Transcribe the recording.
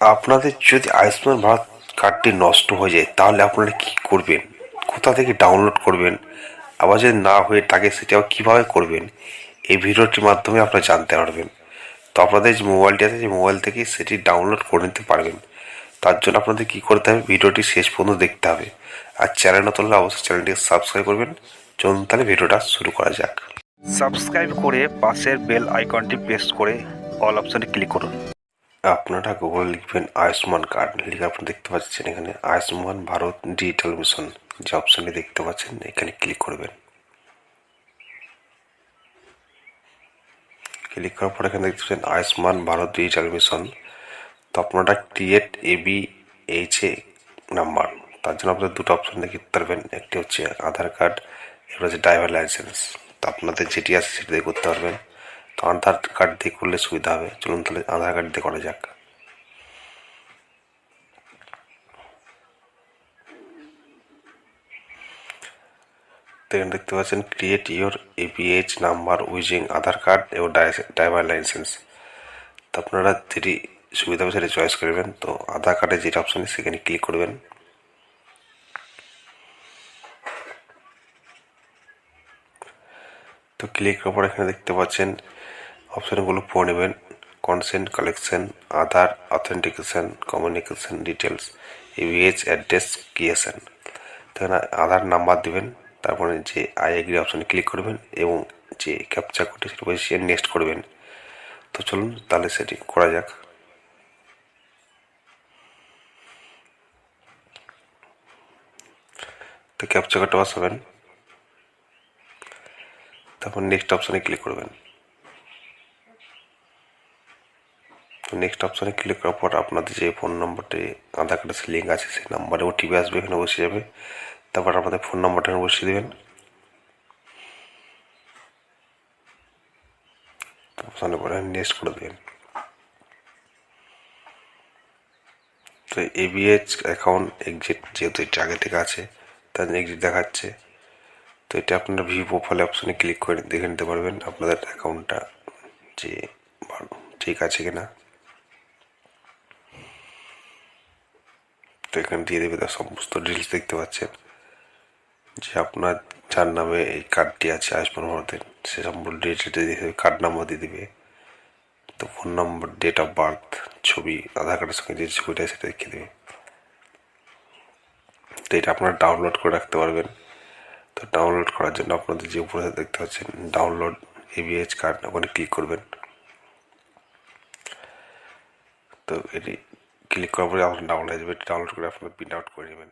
আপনাদের যদি আয়ুষ্মান ভারত কার্ডটি নষ্ট হয়ে যায়, তাহলে আপনারা কি করবেন? কোথা থেকে ডাউনলোড করবেন? আবার যদি না হয়ে থাকে, সেটি আবার কীভাবে করবেন? এই ভিডিওটির মাধ্যমে আপনারা জানতে পারবেন। তো আপনাদের যে মোবাইলটি আছে যে মোবাইল থেকে সেটি ডাউনলোড করে নিতে পারবেন। তার জন্য আপনাদের কী করতে হবে? ভিডিওটি শেষ পর্যন্ত দেখতে হবে। আর চ্যানেল নতুন হলে অবশ্যই চ্যানেলটিকে সাবস্ক্রাইব করবেন। চলুন তাহলে ভিডিওটা শুরু করা যাক। সাবস্ক্রাইব করে পাশের বেল আইকনটি প্রেস করে অল অপশানে ক্লিক করুন। আপনারা গুগল লিখবেন আয়ুষ্মান কার্ড, লিখে আপনি দেখতে পাচ্ছেন এখানে আয়ুষ্মান ভারত ডিজিটাল মিশন যে অপশানটি দেখতে পাচ্ছেন, এখানে ক্লিক করবেন। ক্লিক করার পর এখানে দেখতে পাচ্ছেন আয়ুষ্মান ভারত ডিজিটাল মিশন তো আপনারা create AB H A number তার জন্য আপনাদের দুটো অপশন দেখতে পারবেন, একটি হচ্ছে আধার কার্ড এবার হচ্ছে ড্রাইভার লাইসেন্স তো আপনাদের যেটি আছে সেটি করতে পারবেন। তো আধার কার্ড দিয়ে করলে সুবিধা হবে। চলুন তাহলে আধার কার্ড দিয়ে করা যাক। এখানে দেখতে পাচ্ছেন create your APH number using Aadhaar card এবং ড্রাইভার লাইসেন্স তো আপনারা যেটি সুবিধা হবে সেটা চয়েস করবেন তো আধার কার্ডে যেটা অপশন সেখানে ক্লিক করবেন। তো ক্লিক করার পর এখানে দেখতে পাচ্ছেন অপশানগুলো পড়ে নেবেন। Consent collection Aadhaar authentication communication details EVH address creation তো এখানে আধার নাম্বার দেবেন, তারপরে যে আই এগ্রি অপশানে ক্লিক করবেন এবং যে ক্যাপচা কোডটি সেটা বসিয়ে নেক্সট করবেন। তো চলুন তাহলে সেটি করা যাক। তো ক্যাপচা কোডটা বসাবেন। তারপর নেক্সট অপশানে ক্লিক করবেন। তো নেক্সট অপশানে ক্লিক করার পর আপনাদের যে ফোন নম্বরটি আধার কার্ডের লিঙ্ক আছে, সেই নাম্বারে ওটিপি আসবে, এখানে বসে যাবে। তারপর আপনাদের ফোন নম্বরটা এখানে বসিয়ে দেবেন। অপশানে পরে নেক্সট করে দেবেন। তো এবিএইচ অ্যাকাউন্ট এক্সিট যেহেতু এটা আগে থেকে আছে, তার এক্সিট দেখাচ্ছে। তো এটা আপনারা ভিউ প্রোফাইল অপশানে ক্লিক করে দেখে নিতে পারবেন আপনাদের অ্যাকাউন্টটা যে ঠিক আছে কিনা। তো এখানে দিয়ে দেবে। তার সমস্ত ডিটেলস দেখতে পাচ্ছেন। যে আপনার যার নামে এই কার্ডটি আছে আয়ুষ্মান ভারতের, সে সম্পূর্ণ ডিটেলস দিয়ে দেবে কার্ড নাম্বার দিয়ে দেবে। তো phone number date of birth ছবি আধার কার্ডের সঙ্গে যে ছবিটা সেটা দেখিয়ে দেবে। তো এটা আপনারা ডাউনলোড করে রাখতে পারবেন। তো ডাউনলোড করার জন্য আপনাদের যে উপরে দেখতে পাচ্ছেন ডাউনলোড এবিএইচ কার্ড ওখানে ক্লিক করবেন। তো এটি ক্লিক করার পরে আপনার ডাউনলোড আসবে ডাউনলোড করে আপনার প্রিন্ট আউট করে নেবেন।